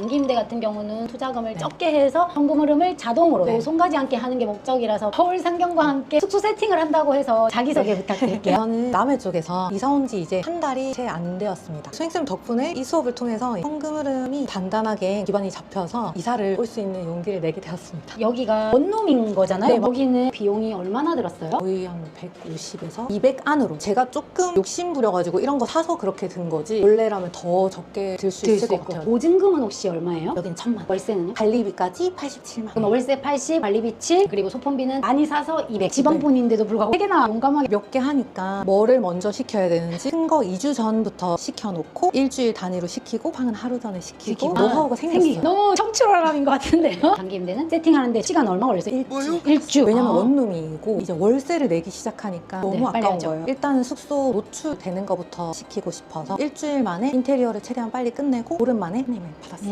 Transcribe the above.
장기임대 같은 경우는 투자금을 적게 해서 현금 흐름을 자동으로 네. 또 손가지 않게 하는 게 목적이라서 서울 상경과 함께 숙소 세팅을 한다고 해서 자기소개 부탁드릴게요. 저는 남해 쪽에서 이사 온 지 이제 한 달이 채 안 되었습니다. 수행쌤 덕분에 이 수업을 통해서 현금 흐름이 단단하게 기반이 잡혀서 이사를 올 수 있는 용기를 내게 되었습니다. 여기가 원룸인 거잖아요. 네, 맞- 여기는 비용이 얼마나 들었어요? 거의 한 150에서 200 안으로 제가 조금 욕심 부려가지고 이런 거 사서 그렇게 든 거지 원래라면 더 적게 들수들 있을 수것 같아요. 보증금은 혹시 얼마예요? 여긴 천만 월세는요? 관리비까지 87만 그럼 월세 80, 관리비 7, 그리고 소폰비는 많이 사서 200. 지방분인데도 불구하고 세 개나 용감하게 몇 개 하니까 뭐를 먼저 시켜야 되는지 큰거 2주 전부터 시켜놓고 일주일 단위로 시키고 방은 하루 전에 시키고. 노하우가 아, 생겼어요. 너무 청출어람인 것 같은데요? 장기임대는 세팅하는데 시간 얼마 걸렸어요? 일주. 일주. 왜냐면 아. 원룸이고 이제 월세를 내기 시작하니까 너무 네, 아까운. 거예요. 일단 숙소 노출되는 것부터 시키고 싶어서 일주일 만에 인테리어를 최대한 빨리 끝내고 오랜만에 손님을 받았어요.